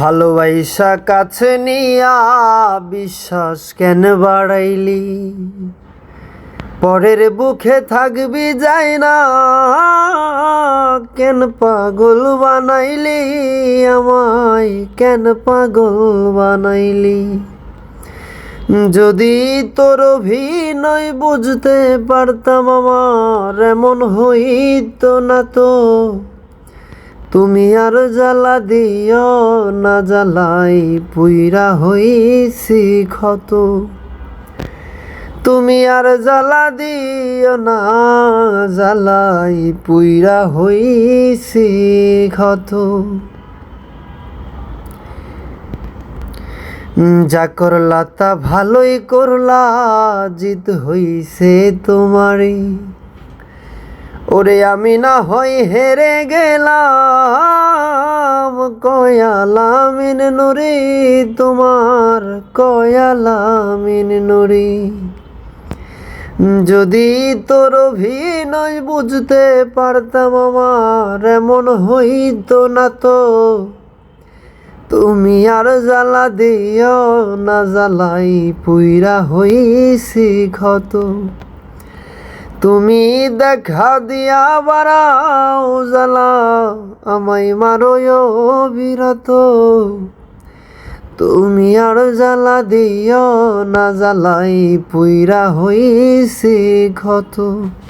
ভালোবাসা কাছে নিয়া বিশ্বাস কেন বাড়াইলি? পরের বুকে থাকবি যাই না, কেন পাগল বানাইলি? আমায় কেন পাগল বানাইলি? যদি তোর অভিনয় বুঝতে পারতাম আমার, এমন হইতো না তো। তুমি আর জ্বালা দিও না, জ্বালাই পুইরা হইছি ক্ষত। তুমি আর জ্বালা দিও না, জ্বালাই পুইরা হইছি ক্ষত। যা করলা তা ভালোই করলা, জিত হইছে তোমারই। ওরে আমি না হয় হেরে গেলাম কয়ালামিন নুরি, তোমার কয়ালামিন নুরি। যদি তোর অভিনয় বুঝতে পারতাম আমার, এমন হইতো না তো। তুমি আর জ্বালা দিও না, জ্বালাই পুইরা হইছি ক্ষত। তুমি দেখা দিয়া বারাও জ্বালা, আমায় মারো বিরত। তুমি আর জ্বালা দিও না, জ্বালাই পুইরা হইছে ক্ষত।